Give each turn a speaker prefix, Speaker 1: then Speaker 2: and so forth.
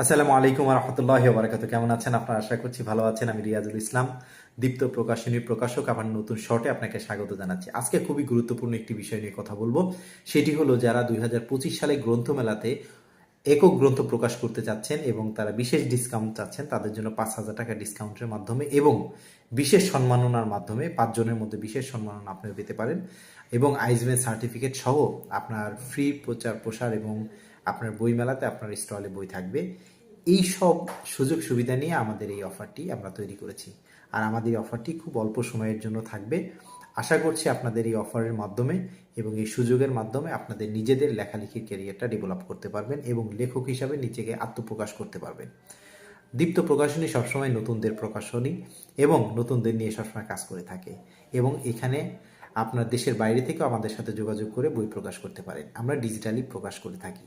Speaker 1: আসসালামু আলাইকুম রহমতুল্লাহ বারাকাতু কেমন আছেন? আপনারা আশা করছি ভালো আছেন। আমি রিয়াজুল ইসলাম, দীপ্ত প্রকাশনীর প্রকাশক আমার নতুন শর্টে আপনাকে স্বাগত জানাচ্ছি। আজকে খুবই গুরুত্বপূর্ণ একটি বিষয় নিয়ে কথা বলব। সেটি হলো যারা দুই হাজার পঁচিশ সালে গ্রন্থমেলাতে একক গ্রন্থ প্রকাশ করতে চাচ্ছেন এবং তারা বিশেষ ডিসকাউন্ট চাচ্ছেন, তাদের জন্য পাঁচ হাজার টাকা ডিসকাউন্টের মাধ্যমে এবং বিশেষ সম্মাননার মাধ্যমে পাঁচজনের মধ্যে বিশেষ সম্মাননা আপনি পেতে পারেন এবং আইজমের সার্টিফিকেট সহ আপনার ফ্রি প্রচার প্রসার এবং আপনার বই মেলাতে আপনার স্টলে বই থাকবে। এই সব সুযোগ সুবিধা নিয়ে আমাদের এই অফারটি আমরা তৈরি করেছি। আর আমাদের এই অফারটি খুব অল্প সময়ের জন্য থাকবে। আশা করছি আপনাদের এই অফারের মাধ্যমে এবং এই সুযোগের মাধ্যমে আপনাদের নিজেদের লেখালেখির ক্যারিয়ারটা ডেভেলপ করতে পারবেন এবং লেখক হিসাবে নিজেকে আত্মপ্রকাশ করতে পারবেন। দীপ্ত প্রকাশনী সবসময় নতুনদের প্রকাশনী এবং নতুনদের নিয়ে সবসময় কাজ করে থাকে এবং এখানে আপনার দেশের বাইরে থেকেও আমাদের সাথে যোগাযোগ করে বই প্রকাশ করতে পারেন। আমরা ডিজিটালি প্রকাশ করে থাকি।